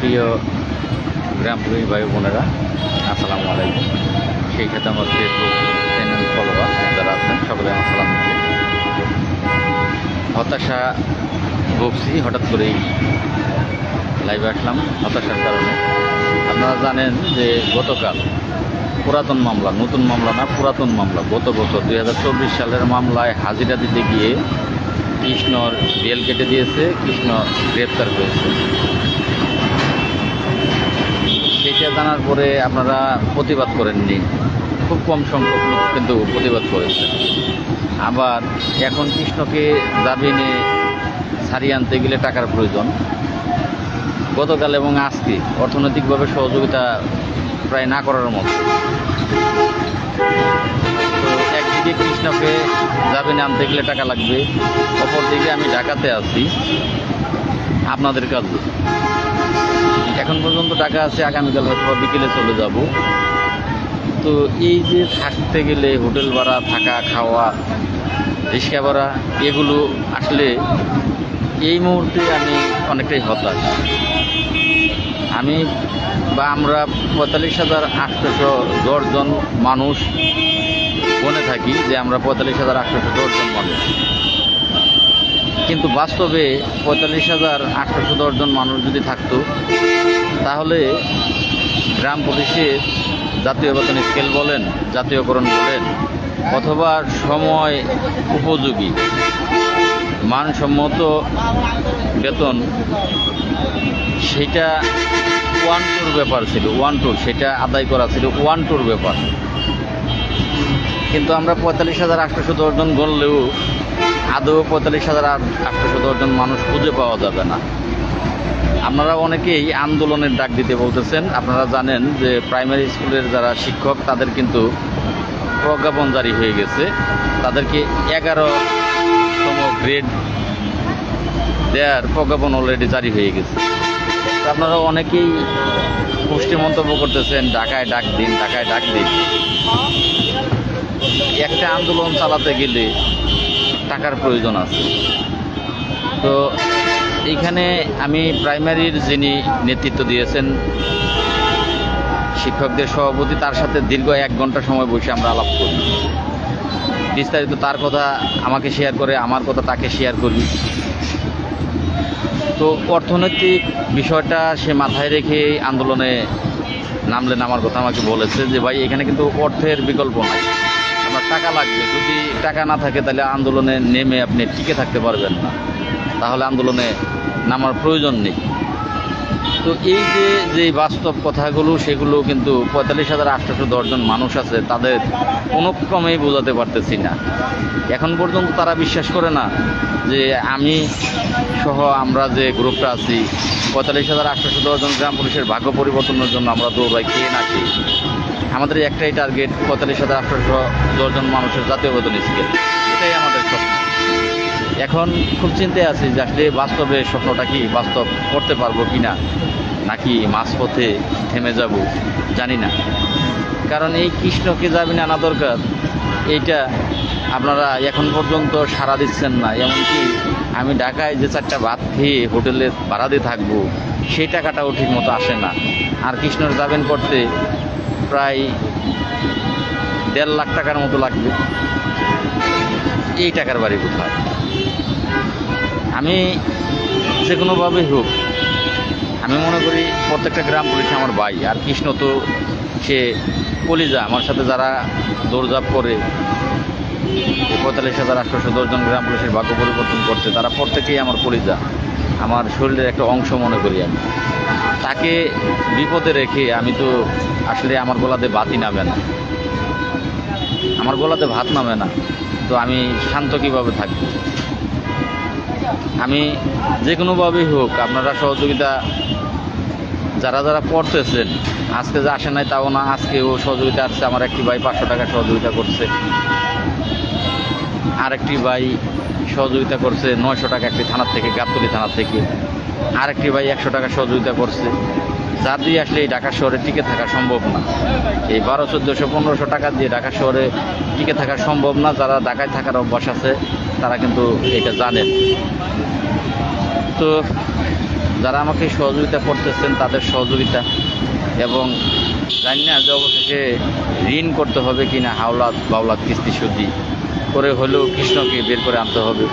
প্রিয় গ্রামপ্রেমী ভাই বোনেরা, আসসালামু আলাইকুম। সেই ক্ষেত্রে আমার ফেসবুক চ্যানেল ফলোয়ার যারা আছেন, সকলে আমার সালাম হতাশা ভুগছি, হঠাৎ করেই লাইভে আসলাম হতাশার কারণে। আপনারা জানেন যে গতকাল পুরাতন মামলা, নতুন মামলা না, পুরাতন মামলা। গত বছর দুই হাজার চব্বিশ সালের মামলায় হাজিরা দিতে গিয়ে কৃষ্ণর বেল কেটে দিয়েছে, কৃষ্ণ গ্রেপ্তার সেটা জানার পরে আপনারা প্রতিবাদ করেননি। খুব কম সংখ্যক লোক কিন্তু প্রতিবাদ করেছে। আবার এখন কৃষ্ণকে জামিনে ছাড়িয়ে আনতে গেলে টাকার প্রয়োজন। গতকাল এবং আজকে অর্থনৈতিকভাবে সহযোগিতা প্রায় না করার মতো। একদিকে কৃষ্ণকে জামিনে আনতে গেলে টাকা লাগবে, অপরদিকে আমি ঢাকাতে আছি। আপনাদের কাছে। এখন পর্যন্ত টাকা আছে, আগামীকাল হয়তো বিকেলে চলে যাব। তো এই যে থাকতে গেলে হোটেল ভাড়া, থাকা, খাওয়া, রিক্সা ভাড়া, এগুলো আসলে এই মুহূর্তে আমি অনেকটাই হতাশ। আমি বা আমরা পঁয়তাল্লিশ হাজার আটশোশো দশজন মানুষ বনে থাকি, যে আমরা পঁয়তাল্লিশ হাজার আটশোশো দশজন মানুষ। কিন্তু বাস্তবে পঁয়তাল্লিশ হাজার আটশোশো দশজন মানুষ যদি থাকতো, তাহলে গ্রাম পুলিশের জাতীয় বেতন স্কেল বলেন, জাতীয়করণ বলেন, অথবা সময় উপযোগী, মানসম্মত বেতন, সেটা ওয়ান টুর ব্যাপার ছিল ওয়ান টুর সেটা আদায় করা ছিল ওয়ান টুর ব্যাপার। কিন্তু আমরা পঁয়তাল্লিশ হাজার আটশোশো দশজন গড়লেও আদৌ পঁয়তাল্লিশ হাজার আটশোশো দশজন মানুষ খুঁজে পাওয়া যাবে না। আপনারা অনেকেই আন্দোলনের ডাক দিতে বলতেছেন। আপনারা জানেন যে প্রাইমারি স্কুলের যারা শিক্ষক, তাদের কিন্তু প্রজ্ঞাপন জারি হয়ে গেছে। তাদেরকে এগারোতম গ্রেড দেওয়ার প্রজ্ঞাপন অলরেডি জারি হয়ে গেছে। আপনারা অনেকেই পুষ্টি মন্তব্য করতেছেন, ঢাকায় ডাক দিন, ঢাকায় ডাক দিন। একটা আন্দোলন চালাতে গেলে টাকার প্রয়োজন আছে। তো এইখানে আমি প্রাইমারির যিনি নেতৃত্ব দিয়েছেন, শিক্ষকদের সভাপতি, তার সাথে দীর্ঘ এক ঘণ্টা সময় বসে আমরা আলাপ করি। বিস্তারিত তার কথা আমাকে শেয়ার করে, আমার কথা তাকে শেয়ার করি। তো অর্থনৈতিক বিষয়টা সে মাথায় রেখে আন্দোলনে নামলে নামার কথা আমাকে বলেছে যে, ভাই, এখানে কিন্তু অর্থের বিকল্প নাই। আমার টাকা লাগবে। যদি টাকা না থাকে তাহলে আন্দোলনে নেমে আপনি টিকে থাকতে পারবেন না। তাহলে আন্দোলনে নামার প্রয়োজন নেই। তো এই যে যে বাস্তব কথাগুলো, সেগুলো কিন্তু পঁয়তাল্লিশ হাজার আটশোশো দশজন মানুষ আছে, তাদের কোনো ক্রমেই বোঝাতে পারতেছি না। এখন পর্যন্ত তারা বিশ্বাস করে না যে আমি সহ আমরা যে গ্রুপটা আছি, পঁয়তাল্লিশ হাজার আটশোশো দশজন গ্রাম পুলিশের ভাগ্য পরিবর্তনের জন্য আমরা দৌড়াই, খেয়ে না খেয়ে। আমাদের একটাই টার্গেট পঁয়তাল্লিশ হাজার আঠারোশো দশজন মানুষের জাতীয় বেতন স্কেল। এটাই আমাদের স্বপ্ন। এখন খুব চিন্তায় আছি যে আসলে বাস্তবে স্বপ্নটা কি, বাস্তব করতে পারব কি না নাকি মাঝপথে থেমে যাব, জানি না। কারণ এই কৃষ্ণকে যাবি আনা দরকার, এইটা আপনারা এখন পর্যন্ত সাড়া দিচ্ছেন না। এমনকি আমি ঢাকায় যে চারটা ভাত খেয়ে হোটেলে ভাড়া দিয়ে থাকব, সেই টাকাটাও ঠিক মতো আসে না। আর কৃষ্ণর যাবেন করতে প্রায় দেড় লাখ টাকার মতো লাগবে। এই টাকার বাড়ি কোথায়? আমি যে কোনোভাবেই হোক, আমি মনে করি প্রত্যেকটা গ্রাম পুলিশ আমার ভাই, আর কৃষ্ণ তো সে কলিজা, আমার সাথে যারা দৌড়ঝাঁপ করে পঁয়তাল্লিশ হাজার আটশোশো দশজন গ্রাম পুলিশের ভাগ্য পরিবর্তন করছে, তারা প্রত্যেকেই আমার কলিজা, আমার শরীরের একটা অংশ মনে করি আমি। তাকে বিপদে রেখে আমি তো আসলে আমার গলাতে বাতি নামে না। আমার গলাতে ভাত নামে না। তো আমি শান্ত কীভাবে থাকব আমি যে কোনোভাবেই হোক আপনারা সহযোগিতা, যারা যারা পড়তেছেন আজকে যে আসে নাই তাও না, আজকেও সহযোগিতা আসছে আমার একটি ভাই পাঁচশো টাকা সহযোগিতা করছে। আরেকটি ভাই সহযোগিতা করছে নয়শো টাকা একটি থানার থেকে, গাবতলি থানার থেকে। আরেকটি ভাই একশো টাকা সহযোগিতা করছে। যা দিয়ে আসলে এই ঢাকা শহরে টিকে থাকা সম্ভব না। এই বারো, চোদ্দোশো, পনেরোশো টাকা দিয়ে ঢাকা শহরে টিকে থাকা সম্ভব না। যারা ঢাকায় থাকার অভ্যাস আছে, তারা কিন্তু এটা জানেন। তো যারা আমাকে সহযোগিতা করতেছেন, তাদের সহযোগিতা এবং জানি না যে অবশেষে ঋণ করতে হবে কি না হাওলাত বাউলাত কিস্তি সুদি করে হলেও কৃষ্ণকে বের করে আনতে হবে।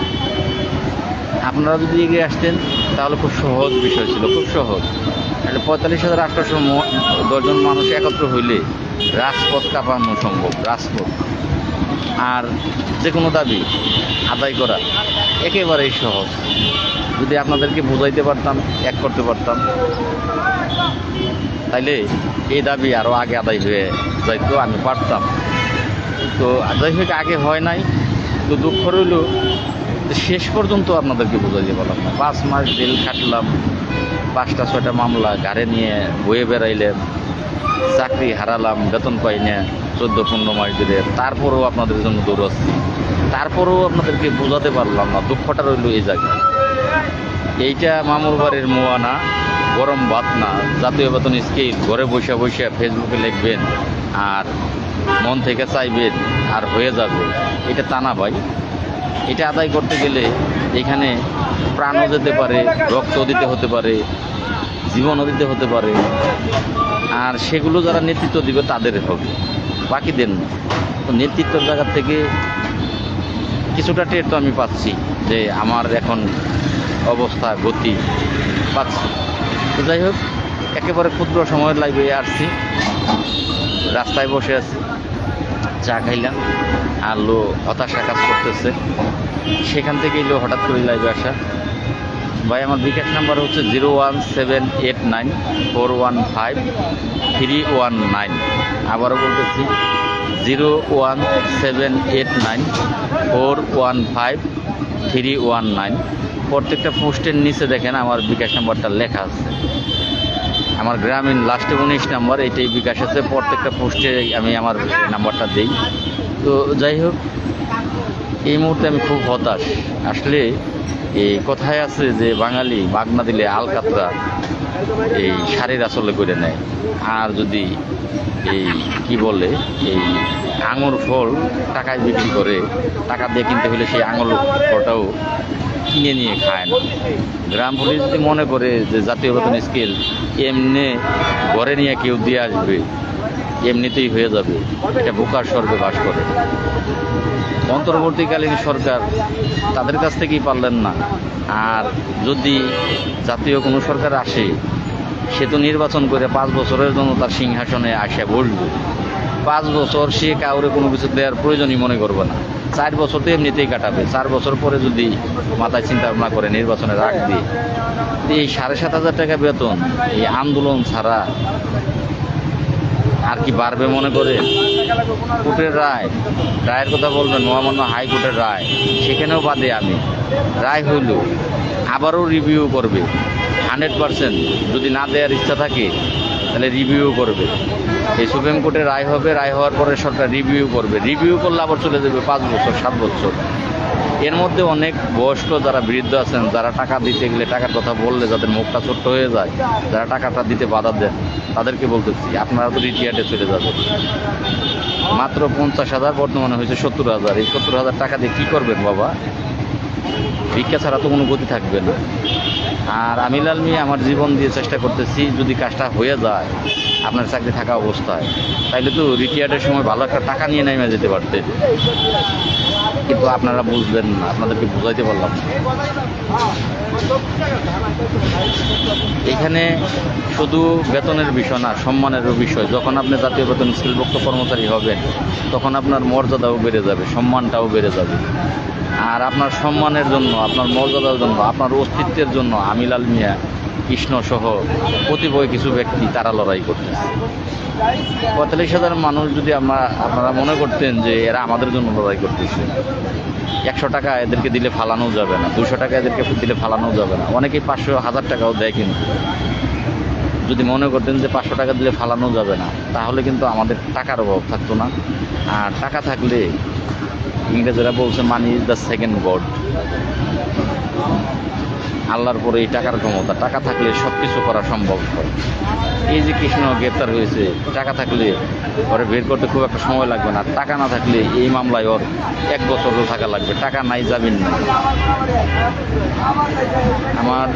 আপনারা যদি এগিয়ে আসতেন, তাহলে খুব সহজ বিষয় ছিল, খুব সহজ। তাহলে পঁয়তাল্লিশ হাজার আটশোশো দশজন মানুষ একত্র হইলে রাজপথ কাঁপানো সম্ভব, রাজপথ। আর যে কোনো দাবি আদায় করা একেবারেই সহজ। যদি আপনাদেরকে বোঝাইতে পারতাম, এক করতে পারতাম, তাইলে এই দাবি আরও আগে আদায় হয়ে যাইতো, আমি পারতাম। তো যাই হোক আগে হয় নাই, তো দুঃখ রইল শেষ পর্যন্ত আপনাদেরকে বোঝাইতে পারলাম না। পাঁচ মাস জেল খাটলাম, পাঁচটা, ছয়টা মামলা গাড়ি নিয়ে বয়ে বেড়াইলেন, চাকরি হারালাম, বেতন পাই না চোদ্দ, পনেরো মাস ধরে। তারপরেও আপনাদের জন্য দৌড়াচ্ছি তারপরেও আপনাদেরকে বোঝাতে পারলাম না, দুঃখটা রইল এই জায়গায়। এইটা মামুর বাড়ির মোয়া না গরম ভাত না, জাতীয় বেতন স্কেল ঘরে বসে বসে ফেসবুকে লিখবেন, আর মন থেকে চাইবেন, আর হয়ে যাবে। এটা তা না ভাই। এটা আদায় করতে গেলে এখানে প্রাণও যেতে পারে রক্ত দিতে হতে পারে, জীবনও দিতে হতে পারে। আর সেগুলো যারা নেতৃত্ব দিবে তাদের হবে, বাকিদের না। তো নেতৃত্বের জায়গা থেকে কিছুটা টের তো আমি পাচ্ছি যে আমার এখন অবস্থা, গতি পাচ্ছি। তো যাই হোক, একেবারে ক্ষুদ্র সময়ের লাইভে আসছি, রাস্তায় বসে আছি। চা খাইলাম, আর লো হতাশা কাজ করতেছে। সেখান থেকে এলো হঠাৎ করে লাইভে আসা। ভাই, আমার বিকাশ নাম্বার হচ্ছে zero one seven eight nine four one five three one nine. আবারও বলতেছি, zero one seven eight nine four one five three one nine. প্রত্যেকটা পোস্টের নিচে দেখেন আমার বিকাশ নাম্বারটা লেখা আছে। আমার গ্রামীণ লাস্টে উনিশ নাম্বার এটাই বিকাশ আছে। প্রত্যেকটা পোস্টে আমি আমার নাম্বারটা দিই। তো যাই হোক, এই মুহূর্তে আমি খুব হতাশ। আসলে এই কথায় আছে যে বাঙালি মাগনা দিলে আলকাতরা এই শাড়ির আসলে করে নেয়। আর যদি এই কি বলে, এই আঙুর ফল টাকায় বিক্রি করে, টাকা দিয়ে কিনতে হলে সেই আঙুর ফলটাও কিনে নিয়ে খায় না। গ্রাম পুলিশ যদি মনে করে যে জাতীয় বেতন স্কেল এমনি ঘরে নিয়ে কেউ দিয়ে আসবে, এমনিতেই হয়ে যাবে। এটা বোকার স্বর্গে বাস করে। অন্তর্বর্তীকালীন সরকার তাদের কাছ থেকেই পারলেন না। আর যদি জাতীয় কোনো সরকার আসে, সে তো নির্বাচন করে পাঁচ বছরের জন্য তার সিংহাসনে আসে বসবে পাঁচ বছর সে কাউরে কোনো কিছু দেওয়ার প্রয়োজনই মনে করবে না। চার বছর তো এমনিতেই কাটাবে। চার বছর পরে যদি মাথায় চিন্তা ভাবনা করে নির্বাচনে রাখবে তো এই সাড়ে সাত হাজার টাকা বেতন, এই আন্দোলন ছাড়া আর কি বাড়বে মনে করে? কোর্টের রায়, রায়ের কথা বলবেন, মহামান্য হাইকোর্টের রায়, সেখানেও বাদে আমি। রায় হইল, আবারও রিভিউ করবে। হান্ড্রেড পারসেন্ট যদি না দেওয়ার ইচ্ছা থাকে, তাহলে রিভিউ করবে। এই সুপ্রিম কোর্টে রায় হবে, রায় হওয়ার পরে সরকার রিভিউ করবে। রিভিউ করলে আবার চলে যাবে পাঁচ বছর, সাত বছর। এর মধ্যে অনেক বয়স্ক যারা বৃদ্ধ আছেন, যারা টাকা দিতে গেলে টাকার কথা বললে যাদের মুখটা ছোট্ট হয়ে যায়, যারা টাকাটা দিতে বাধা দেন, তাদেরকে বলতেছি, আপনারা তো রিটিয়ার্ডে চলে যাবেন। মাত্র পঞ্চাশ হাজার, বর্তমানে হয়েছে সত্তর হাজার। এই সত্তর হাজার টাকা দিয়ে কী করবেন বাবা? ভিক্ষা ছাড়া তো কোনো গতি থাকবে না। আর আমি লাল মিয়া আমার জীবন দিয়ে চেষ্টা করতেছি, যদি কাজটা হয়ে যায়, আপনার চাকরি থাকা অবস্থায়, তাইলে তো রিটায়ার্ডের সময় ভালো একটা টাকা নিয়ে নেমে যেতে পারতেন কিন্তু আপনারা বুঝলেন না, আপনাদেরকে বুঝাইতে পারলাম এখানে শুধু বেতনের বিষয় না সম্মানেরও বিষয়। যখন আপনি জাতীয় বেতন স্কিলভুক্ত কর্মচারী হবেন, তখন আপনার মর্যাদাও বেড়ে যাবে, সম্মানটাও বেড়ে যাবে। আর আপনার সম্মানের জন্য, আপনার মর্যাদার জন্য, আপনার অস্তিত্বের জন্য আমিলাল মিয়া কৃষ্ণ সহ কতিপয় কিছু ব্যক্তি তারা লড়াই করতেছে। পঁয়তাল্লিশ হাজার মানুষ যদি আমরা আপনারা মনে করতেন যে এরা আমাদের জন্য লড়াই করতেছে। একশো টাকা এদেরকে দিলে ফালানো যাবে না, দুশো টাকা এদেরকে দিলে ফালানো যাবে না। অনেকেই পাঁচশো হাজার টাকাও দেয় কিন্তু। যদি মনে করতেন যে পাঁচশো টাকা দিলে ফালানো যাবে না, তাহলে কিন্তু আমাদের টাকার অভাব থাকতো না। আর টাকা থাকলে ইংরেজরা বলছে money is the second god আল্লাহর পরে এই টাকার ক্ষমতা। টাকা থাকলে সব কিছু করা সম্ভব। হয় এই যে কৃষ্ণ গ্রেপ্তার হয়েছে, টাকা থাকলে ওরে বের করতে খুব একটা সময় লাগবে না। টাকা না থাকলে এই মামলায় ওর এক বছরও থাকা লাগবে। টাকা নাই, যাবেন না। আমার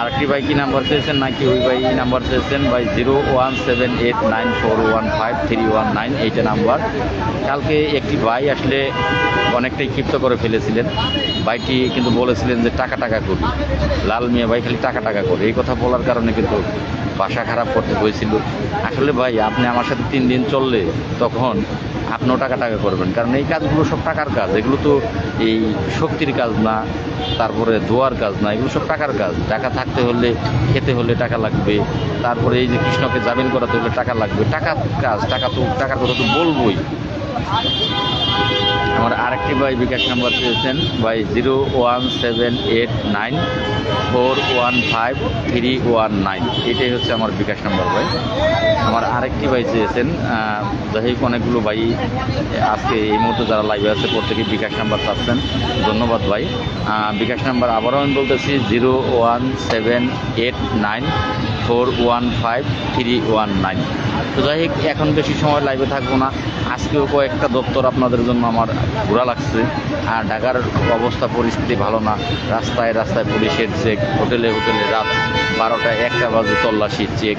আরেকটি ভাই কি নাম্বার চেয়েছেন? নাকি ওই ভাই নাম্বার চেয়েছেন? ভাই zero one seven eight nine four one five three one nine এইটা নাম্বার। কালকে একটি ভাই আসলে অনেকটাই ক্ষিপ্ত করে ফেলেছিলেন। ভাইটি কিন্তু বলেছিলেন যে টাকা টাকা করি। লাল মিয়া ভাই খালি টাকা টাকা করে। এই কথা বলার কারণে কিন্তু বাসা খারাপ করতে হয়েছিল। আসলে ভাই, আপনি আমার সাথে তিন দিন চললে তখন আপনিও টাকা টাকা করবেন। কারণ এই কাজগুলো সব টাকার কাজ। এগুলো তো এই শক্তির কাজ না, তারপরে দোয়ার কাজ না, এগুলো সব টাকার কাজ। টাকা থাকতে হলে খেতে হলে টাকা লাগবে। তারপরে এই যে কৃষ্ণকে জামিন করাতে হলে টাকা লাগবে। টাকার কাজ, টাকা তো, টাকার কথা তো বলবোই। আমার আরেকটি ভাই বিকাশ নাম্বার চেয়েছেন ভাই zero one seven eight nine four one five three one nine. এটাই হচ্ছে আমার বিকাশ নাম্বার ভাই। আমার আরেকটি ভাই চেয়েছেন যাই হোক অনেকগুলো ভাই আজকে এই মুহূর্তে যারা লাইভে আছে প্রত্যেকে বিকাশ নাম্বার পাচ্ছেন। ধন্যবাদ ভাই। বিকাশ নাম্বার আবারও আমি বলতেছি, zero one seven eight nine four one five three one nine. তো যাই হোক, এখন বেশি সময় লাইভে থাকব না। আজকেও কয়েকটা দপ্তর আপনাদের জন্য আমার ঘোরা লাগছে। আর ঢাকার অবস্থা, পরিস্থিতি ভালো না। রাস্তায় রাস্তায় পুলিশের চেক হোটেলে হোটেলে রাত বারোটা একটা বাজে তল্লাশি চেক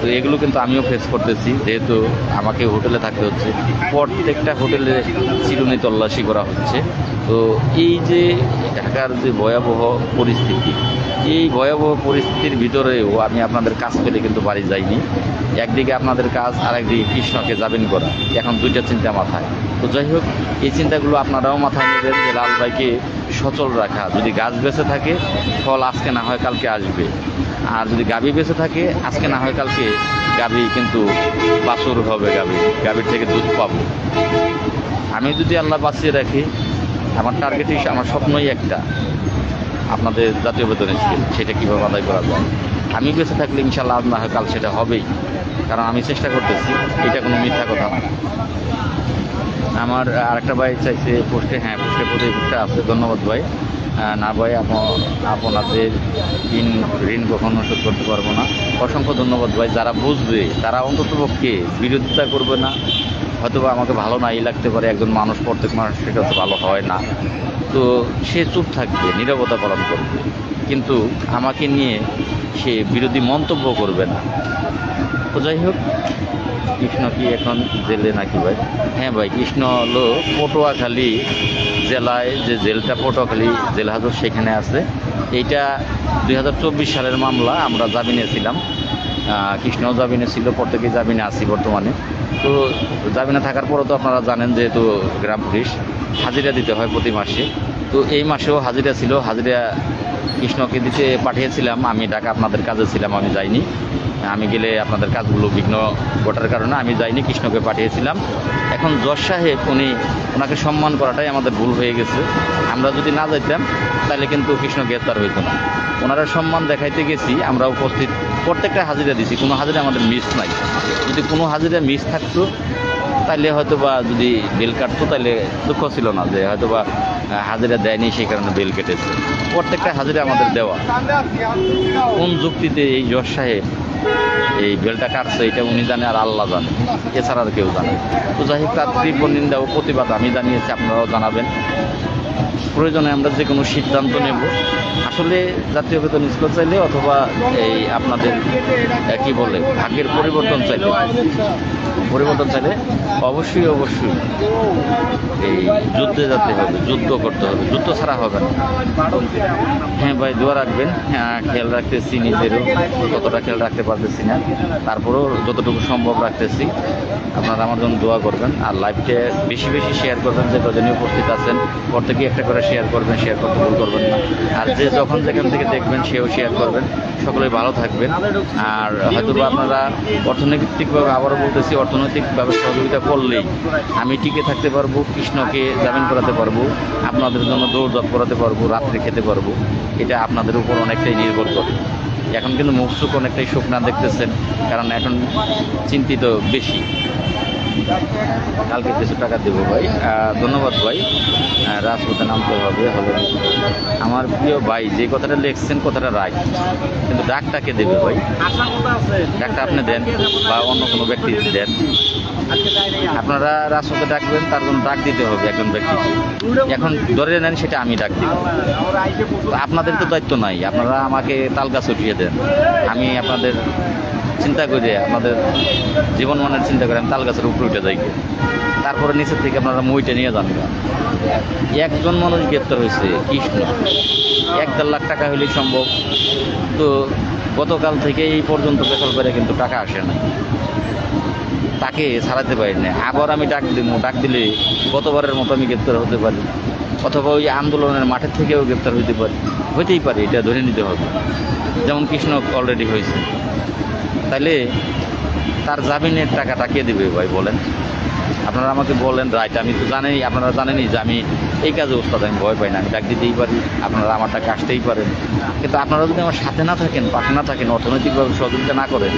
তো এগুলো কিন্তু আমিও ফেস করতেছি, যেহেতু আমাকে হোটেলে থাকতে হচ্ছে। প্রত্যেকটা হোটেলে চিরুনি তল্লাশি করা হচ্ছে। তো এই যে ঢাকার যে ভয়াবহ পরিস্থিতি, এই ভয়াবহ পরিস্থিতির ভিতরেও আমি আপনাদের কাজ পেলে কিন্তু বাড়ি যাইনি। একদিকে আপনাদের কাজ আর একদিকে কৃষ্ণকে যাবেন করা। এখন দুইটা চিন্তা মাথায়। তো যাই হোক, এই চিন্তাগুলো আপনারাও মাথায় নেবেন যে লাল ভাইকে সচল রাখা। যদি গাছ বেঁচে থাকে, ফল আজকে না হয় কালকে আসবে। আর যদি গাভী বেঁচে থাকে, আজকে না হয় কালকে গাভী কিন্তু বাছুর হবে গাভী গাভীর থেকে দুধ পাবো। আমি যদি আল্লাহ বাঁচিয়ে রাখি আমার টার্গেটই আমার স্বপ্নই একটা আপনাদের জাতীয় বেতন স্কিম সেটা কীভাবে আদায় করা যায়। আমি বেঁচে থাকলে ইনশাল্লাহ হয় কাল সেটা হবেই, কারণ আমি চেষ্টা করতেছি, এটা কোনো মিথ্যা কথা না। আমার আরেকটা ভাই চাইছে পোস্টে হ্যাঁ পোস্টে পদে পোস্টে আছে, ধন্যবাদ ভাই। না ভাই আপ- আপনাদের ঋণ ঋণ কখনো শোধ করতে পারব না। অসংখ্য ধন্যবাদ ভাই, যারা বুঝবে, তারা অন্তত পক্ষে বিরোধিতা করবে না। হয়তো আমাকে ভালো নাই লাগতে পারে, একজন মানুষ প্রত্যেক মানুষের কাছে ভালো হয় না। তো সে চুপ থাকবে, নীরবতা পালন করবে। কিন্তু আমাকে নিয়ে সে বিরোধী মন্তব্য করবে না। তো যাই হোক, কৃষ্ণ কি এখন জেলে নাকি ভাই? হ্যাঁ ভাই, কৃষ্ণ হলো পটুয়াখালী জেলায়, যে জেলটা পটুয়াখালী জেল হাজর সেখানে আছে। এইটা দুই হাজার চব্বিশ সালের মামলা, আমরা জামিনে ছিলাম। কৃষ্ণ জামিনে ছিল প্রত্যেকে জামিনে আছি বর্তমানে। তো জামিনে থাকার পরও তো আপনারা জানেন যেহেতু গ্রাম পুলিশ, হাজিরা দিতে হয় প্রতি মাসে। তো এই মাসেও হাজিরা ছিল, হাজিরা কৃষ্ণকে দিতে পাঠিয়েছিলাম, আমি ঢাকা আপনাদের কাজে ছিলাম, আমি যাইনি। আমি গেলে আপনাদের কাজগুলো বিঘ্ন ঘটার কারণে আমি যাইনি, কৃষ্ণকে পাঠিয়েছিলাম। এখন জজ সাহেব, উনি ওনাকে সম্মান করাটাই আমাদের ভুল হয়ে গেছে। আমরা যদি না যাইতাম, তাহলে কিন্তু কৃষ্ণ গ্রেপ্তার হইত না। ওনারা সম্মান দেখাইতে গেছি, আমরা উপস্থিত প্রত্যেকটা হাজিরা দিছি, কোনো হাজিরা আমাদের মিস নাই। যদি কোনো হাজিরা মিস থাকতো, তাইলে হয়তো বা যদি বেল কাটতো তাহলে দুঃখ ছিল না যে হয়তো বা হাজিরা দেয়নি, সেই কারণে বেল কেটেছে। প্রত্যেকটা হাজিরা আমাদের দেওয়া। কোন যুক্তিতে এই জজ সাহেব এই বেলটা কাটছে, এটা উনি জানে আর আল্লাহ জানে। এছাড়া আর কেউ জানে তো যাই হোক, তার তীব্র নিন্দা ও প্রতিবাদ আমি জানিয়েছি, আপনারাও জানাবেন। প্রয়োজনে আমরা যে কোনো সিদ্ধান্ত নেব। আসলে জাতীয় বেতন স্কুল চাইলে অথবা এই আপনাদের কি বলে ভাগ্যের পরিবর্তন চাইলে। পরিবর্তন চাইলে অবশ্যই অবশ্যই এই যুদ্ধে যেতে হবে যুদ্ধ করতে হবে। যুদ্ধ ছাড়া হবে না। হ্যাঁ ভাই দোয়া রাখবেন। হ্যাঁ, খেয়াল রাখতেছি নিজেরও কতটা খেয়াল রাখতে পারতেছি না। তারপরেও যতটুকু সম্ভব রাখতেছি। আপনারা আমার জন্য দোয়া করবেন। আর লাইভটা বেশি বেশি শেয়ার করবেন যে কজনই উপস্থিত আছেন। প্রত্যেকে একটা করে শেয়ার করবেন শেয়ার করতে ভুল করবেন না। আর যে যখন যেখান থেকে দেখবেন, সেও শেয়ার করবেন। সকলেই ভালো থাকবেন। আর হয়তো আপনারা অর্থনৈতিকভাবে, আবারও বলতেছি অর্থনৈতিকভাবে সহযোগিতা করলেই আমি টিকে থাকতে পারব, কৃষ্ণকে জামিন করাতে পারব, আপনাদের জন্য দৌড় করাতে পারব, রাত্রে খেতে পারব। এটা আপনাদের উপর অনেকটাই নির্ভর করে। এখন কিন্তু মুখ সুখ অনেকটাই সুখ না দেখতেছেন, কারণ এখন চিন্তিত বেশি। কালকে কিছু টাকা দেবো ভাই। ধন্যবাদ ভাই। রাজপথে নামতে হবে হবে আমার প্রিয় ভাই, যে কথাটা লিখছেন, কথাটা রাইট। কিন্তু ডাকটাকে দেবে ভাই? ডাকটা আপনি দেন, বা অন্য কোনো ব্যক্তি দেন। আপনারা রাজপথে ডাকবেন, তার জন্য ডাক দিতে হবে একজন ব্যক্তিকে এখন ধরে নেন সেটা আমি ডাক দিব। আপনাদের তো দায়িত্ব নাই, আপনারা আমাকে তাল গাছ উঠিয়ে দেন। আমি আপনাদের চিন্তা করে আমাদের জীবন মানের চিন্তা করে আমি তাল গাছের উপরে উঠে যাই। তারপরে নিচের থেকে আপনারা মইটা নিয়ে যান। একজন মানুষ গ্রেপ্তার হয়েছে, কৃষ্ণ। এক দেড় লাখ টাকা হলেই সম্ভব। তো গতকাল থেকে এই পর্যন্ত বেসল করে কিন্তু টাকা আসে না তাকে ছাড়াতে পারি না আবার আমি ডাক দিব, ডাক দিলে গতবারের মতো আমি গ্রেপ্তার হতে পারি। অথবা ওই আন্দোলনের মাঠের থেকেও গ্রেপ্তার হতে পারি। হতেই পারে, এটা ধরে নিতে হবে। যেমন কৃষ্ণ অলরেডি হয়েছে। তাইলে তার জামিনের টাকাটা কে দেবে ভাই বলেন? আপনারা আমাকে বলেন, রাইট, আমি তো জানি আপনারা জানেনই যে আমি এই কাজে ওস্তাদ, আমি ভয় পাই না, আমি ডাক দিতেই পারি, আপনারা আমার টাকা আসতেই পারেন। কিন্তু আপনারা যদি আমার সাথে না থাকেন, পাশে না থাকেন, অর্থনৈতিকভাবে সহযোগিতা না করেন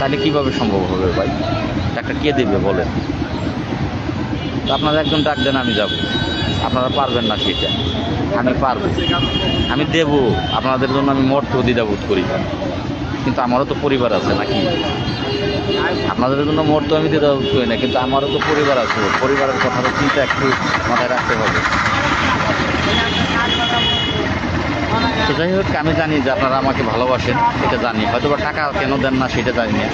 তাহলে কীভাবে সম্ভব হবে ভাই? টাকা কে দেবে বলেন? তো আপনারা একজন ডাক দেন, আমি যাব। আপনারা পারবেন না সেটা। আমি পারব। আমি দেব। আপনাদের জন্য আমি মর্ত দ্বিধাবোধ করি। কিন্তু আমারও তো পরিবার আছে নাকি? আপনাদের জন্য মর্ত আমি দিতে করি না, কিন্তু আমারও তো পরিবার আছে। পরিবারের কথাটা চিন্তা একটু মাথায় রাখতে হবে। তো যাই হোক, আমি জানি যে আপনারা আমাকে ভালোবাসেন, এটা জানি। হয়তো বা টাকা কেন দেন না সেটা জানি না।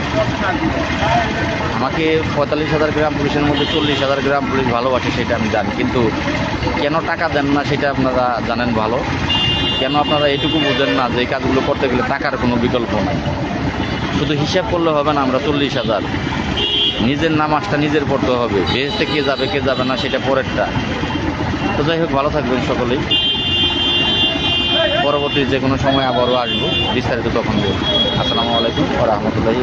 আমাকে পঁয়তাল্লিশ হাজার গ্রাম পুলিশের মধ্যে চল্লিশ হাজার গ্রাম পুলিশ ভালোবাসে সেটা আমি জানি। কিন্তু কেন টাকা দেন না সেটা আপনারা জানেন ভালো। কেন আপনারা এটুকু বুঝেন না যে কাজগুলো করতে গেলে টাকার কোনো বিকল্প নাই? শুধু হিসাব করলে হবে না, আমরা চল্লিশ হাজার। নিজের নামাজটা নিজের পড়তে হবে। বেহেস্তে কে যাবে কে যাবে না, সেটা পরেরটা। তো যাই হোক, ভালো থাকবেন সকলেই। পরবর্তী যে কোনো সময় আবারও আসব, বিস্তারিত তখন আসসালামু আলাইকুম ও রহমতুল্লাহি